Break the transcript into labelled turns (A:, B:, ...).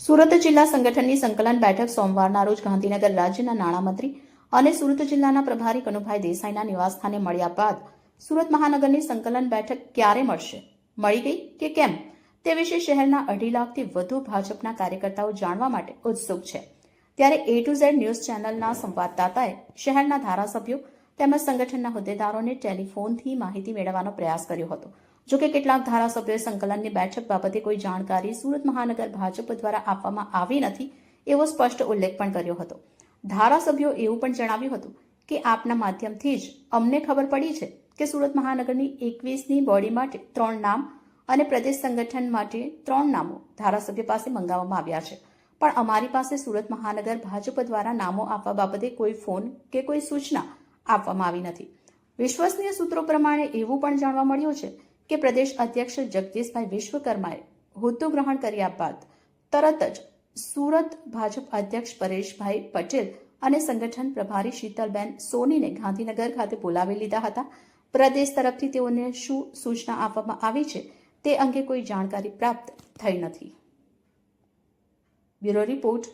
A: સુરત જિલ્લા સંગઠનની સંકલન બેઠક સોમવારના રોજ ગાંધીનગર રાજ્યના નાણામંત્રી અને સુરત જિલ્લાના પ્રભારી કનુભાઈ દેસાઈના નિવાસસ્થાને મળ્યા બાદ સુરત મહાનગરની સંકલન બેઠક ક્યારે મળશે? મળી ગઈ કે કેમ? તે વિશે શહેરના અઢી લાખથી વધુ ભાજપના કાર્યકર્તાઓ જાણવા માટે ઉત્સુક છે. ત્યારે એ ટુ ઝેડ ન્યૂઝ ચેનલના સંવાદદાતાએ શહેરના ધારાસભ્યો તેમજ સંગઠનના હોદ્દેદારોને ટેલિફોનથી માહિતી મેળવવાનો પ્રયાસ કર્યો હતો. જોકે કેટલાક ધારાસભ્યોએ સંકલનની બેઠક બાબતે કોઈ જાણકારી સુરત મહાનગર ભાજપ દ્વારા આપવામાં આવી નથી, એવો સ્પષ્ટ ઉલ્લેખ પણ કર્યો હતો. ધારાસભ્યો એવું પણ જણાવ્યું હતું કે આપના માધ્યમથી જ અમને ખબર પડી છે કે સુરત મહાનગરની એકવીસની બોડી માટે ત્રણ નામ અને પ્રદેશ સંગઠન માટે ત્રણ નામો ધારાસભ્ય પાસે મંગાવવામાં આવ્યા છે. પણ અમારી પાસે સુરત મહાનગર ભાજપ દ્વારા નામો આપવા બાબતે કોઈ ફોન કે કોઈ સૂચના આપવામાં આવી નથી. વિશ્વસનીય સૂત્રો પ્રમાણે એવું પણ જાણવા મળ્યું છે કે પ્રદેશ અધ્યક્ષ જગદીશભાઈ વિશ્વકર્માએ હોદ્દો ગ્રહણ કર્યા બાદ તરત જ સુરત ભાજપ અધ્યક્ષ પરેશભાઈ પટેલ અને સંગઠન પ્રભારી શીતલબેન સોનીને ગાંધીનગર ખાતે બોલાવી લીધા હતા. પ્રદેશ તરફથી તેઓને શું સૂચના આપવામાં આવી છે તે અંગે કોઈ જાણકારી પ્રાપ્ત થઈ નથી. Bureau report